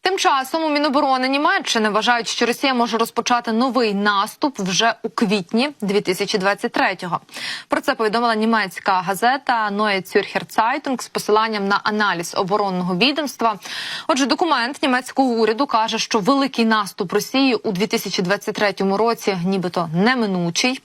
Тим часом у Міноборони Німеччини вважають, що Росія може розпочати новий наступ вже у квітні 2023-го. Про це повідомила німецька газета Neue Zürcher Zeitung з посиланням на аналіз оборонного відомства. Отже, документ німецького уряду каже, що великий наступ Росії у 2023 році, нібито неминучий.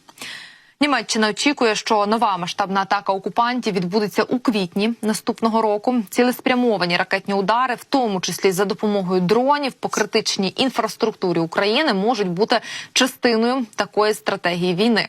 Німеччина очікує, що нова масштабна атака окупантів відбудеться у квітні наступного року. Цілеспрямовані ракетні удари, в тому числі за допомогою дронів, по критичній інфраструктурі України, можуть бути частиною такої стратегії війни.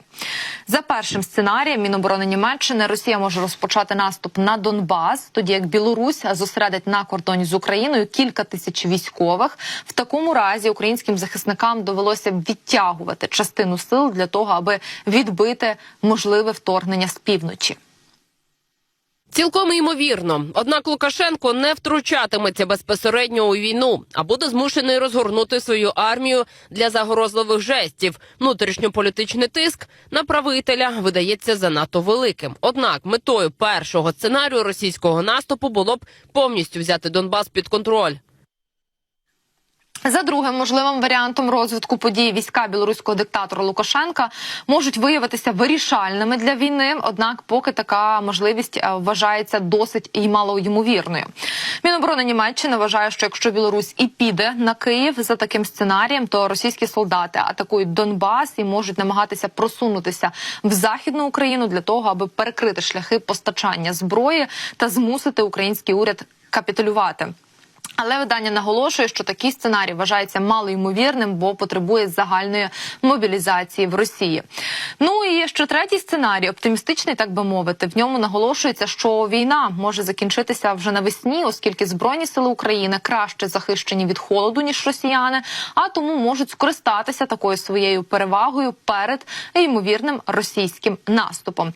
За першим сценарієм Міноборони Німеччини Росія може розпочати наступ на Донбас, тоді як Білорусь зосередить на кордоні з Україною кілька тисяч військових. В такому разі українським захисникам довелося б відтягувати частину сил для того, аби відбити можливе вторгнення з півночі. Цілком ймовірно. Однак Лукашенко не втручатиметься безпосередньо у війну, а буде змушений розгорнути свою армію для загрозливих жестів. Внутрішньополітичний тиск на правителя видається занадто великим. Однак метою першого сценарію російського наступу було б повністю взяти Донбас під контроль. За другим можливим варіантом розвитку подій війська білоруського диктатора Лукашенка можуть виявитися вирішальними для війни. Однак, поки така можливість е, вважається досить і малоймовірною. Міноборони Німеччини вважає, що якщо Білорусь і піде на Київ за таким сценарієм, то російські солдати атакують Донбас і можуть намагатися просунутися в західну Україну для того, аби перекрити шляхи постачання зброї та змусити український уряд капітулювати. Але видання наголошує, що такий сценарій вважається малоймовірним, бо потребує загальної мобілізації в Росії. Ну і ще третій сценарій, оптимістичний, так би мовити. В ньому наголошується, що війна може закінчитися вже навесні, оскільки збройні сили України краще захищені від холоду ніж росіяни, а тому можуть скористатися такою своєю перевагою перед ймовірним російським наступом.